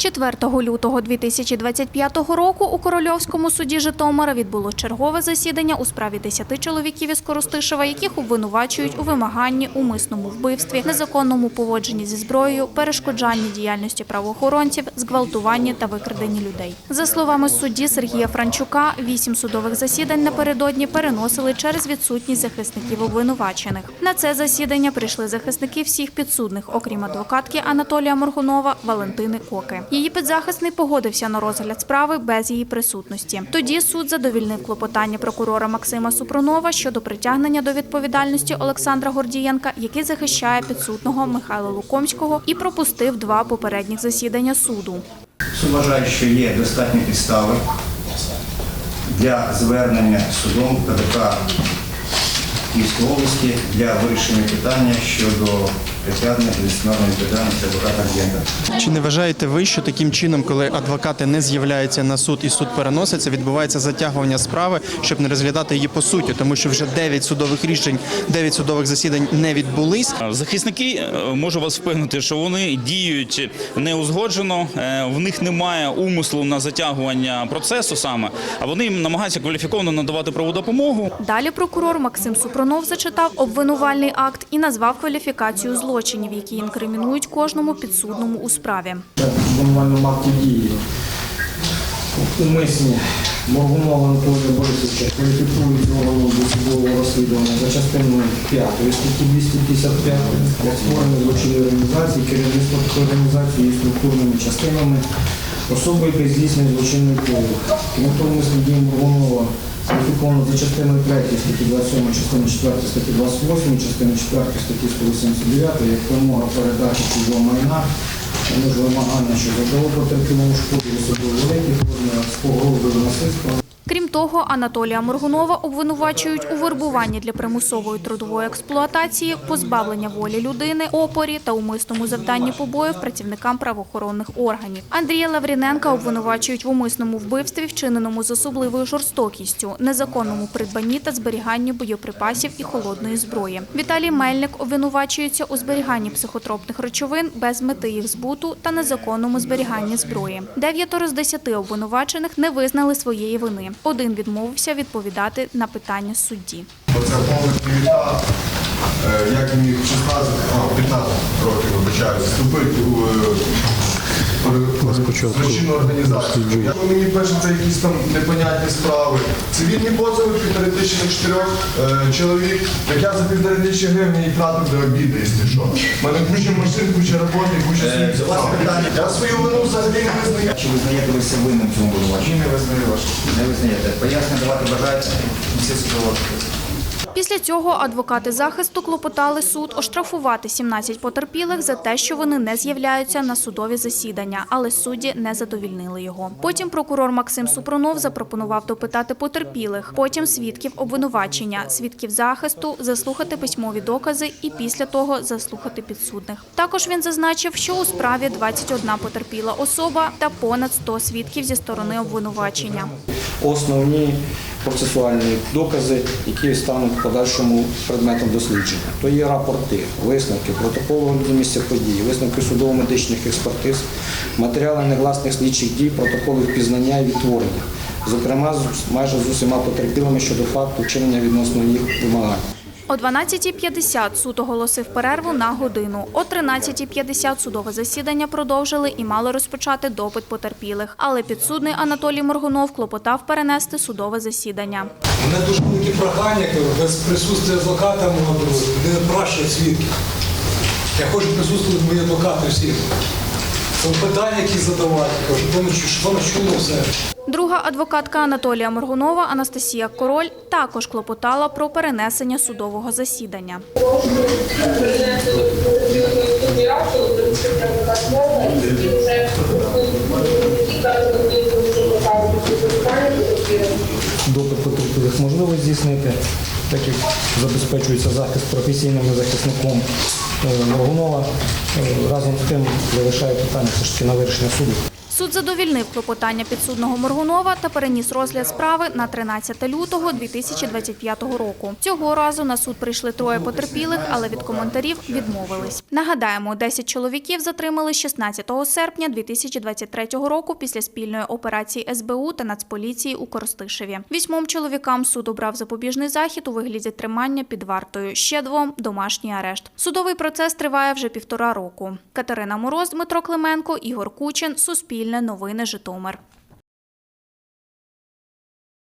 4 лютого 2025 року у Корольовському суді Житомира відбуло чергове засідання у справі 10 чоловіків із Коростишева, яких обвинувачують у вимаганні, умисному вбивстві, незаконному поводженні зі зброєю, перешкоджанні діяльності правоохоронців, зґвалтуванні та викраденні людей. За словами судді Сергія Франчука, вісім судових засідань напередодні переносили через відсутність захисників обвинувачених. На це засідання прийшли захисники всіх підсудних, окрім адвокатки Анатолія Моргунова, Валентини Коки. Її підзахисний погодився на розгляд справи без її присутності. Тоді суд задовільнив клопотання прокурора Максима Супрунова щодо притягнення до відповідальності Олександра Гордієнка, який захищає підсудного Михайла Лукомського, і пропустив два попередніх засідання суду. Суд вважає, що є достатні підстави для звернення судом КДК Київської області для вирішення питання щодо притягнення до дисциплінарної відповідальності адвоката Дієнка. Чи не вважаєте ви, що таким чином, коли адвокати не з'являються на суд і суд переноситься, відбувається затягування справи, щоб не розглядати її по суті, тому що вже 9 судових рішень, 9 судових засідань не відбулись. Захисники е, можу вас впевнити, що вони діють неузгоджено, е, в них немає умислу на затягування процесу саме, а вони намагаються кваліфіковано надавати правову допомогу. Далі прокурор Максим Супрунов зачитав обвинувальний акт і назвав кваліфікацію злочинів, які інкримінують кожному підсудному у справі. обвинувальному акті дії. Умисні Моргунова Анатолія Борисовича кваліфікують органом досудового розслідування за частиною 5 статті 255 для створення злочинної організації, керівництва такої організації і структурними частинами особи, яка здійснює злочинний. Крім того, умисні дії Моргунова за частиною 3 статті 27, частиною 4 статті 28, частиною 4 статті 189, як вимога передачі цього майна тому ж вимагання, що задало потерпілому шкоду особливо великих з погрозою насильства. Крім того, Анатолія Моргунова обвинувачують у вербуванні для примусової трудової експлуатації, позбавлення волі людини, опорі та умисному завданні побоїв працівникам правоохоронних органів. Андрія Лавріненка обвинувачують в умисному вбивстві, вчиненому з особливою жорстокістю, незаконному придбанні та зберіганні боєприпасів і холодної зброї. Віталій Мельник обвинувачується у зберіганні психотропних речовин без мети їх збуту та незаконному зберіганні зброї. Дев'ятеро з десяти обвинувачених не визнали своєї вини. Один відмовився відповідати на питання судді. Оце повністю віта, е, як мені в 16, а, 15 років вибачаю, вступити у е, злочинну організацію. Як мені пишете якісь там непонятні справи, цивільні позови півтори тисячі на чотирьох е, чоловік, як я за півтори тисячі гривень і тратив до обіду, якщо що. У мене куча машин, куча роботи, куча Е, питання. Я свою вину взагалі не визнаю. Чи визнаєте ви себе винним цьому обвинуваченні? Не визнаю вашу. Не визнаєте. Пояснення давати бажаєте? Всі судово. Після цього адвокати захисту клопотали суд оштрафувати 17 потерпілих за те, що вони не з'являються на судові засідання, але судді не задовільнили його. Потім прокурор Максим Супрунов запропонував допитати потерпілих, потім свідків обвинувачення, свідків захисту, заслухати письмові докази і після того заслухати підсудних. Також він зазначив, що у справі 21 потерпіла особа та понад 100 свідків зі сторони обвинувачення. Основні процесуальні докази, які стануть подальшому предметом дослідження. То є рапорти, висновки, протоколи місця події, висновки судово-медичних експертиз, матеріали негласних слідчих дій, протоколи впізнання і відтворення. Зокрема, майже з усіма потерпілими щодо факту вчинення відносно їх вимагань. О 12.50 суд оголосив перерву на годину. О 13.50 судове засідання продовжили і мали розпочати допит потерпілих. Але підсудний Анатолій Моргунов клопотав перенести судове засідання. У мене дуже великі прохання, без присутствия адвоката мого не пращать свідків. Я хочу присутствувати мої адвокати всі. Це питання, які задавати, кажу, щоб вони чу- щоб вони чули все. Друга адвокатка Анатолія Моргунова Анастасія Король також клопотала про перенесення судового засідання. Допит потерпілих можливо здійснити, так як забезпечується захист професійним захисником е, Моргунова. Е, Разом з тим залишає питання все ж таки на вирішення суду. Суд задовільнив клопотання підсудного Моргунова та переніс розгляд справи на 13 лютого 2025 року. Цього разу на суд прийшли троє потерпілих, але від коментарів відмовились. Нагадаємо, 10 чоловіків затримали 16 серпня 2023 року після спільної операції СБУ та Нацполіції у Коростишеві. Вісьмом чоловікам суд обрав запобіжний захід у вигляді тримання під вартою. Ще двом домашній арешт. Судовий процес триває вже півтора року. Катерина Мороз, Дмитро Клименко, Ігор Кучин. Суспільне новини Житомир.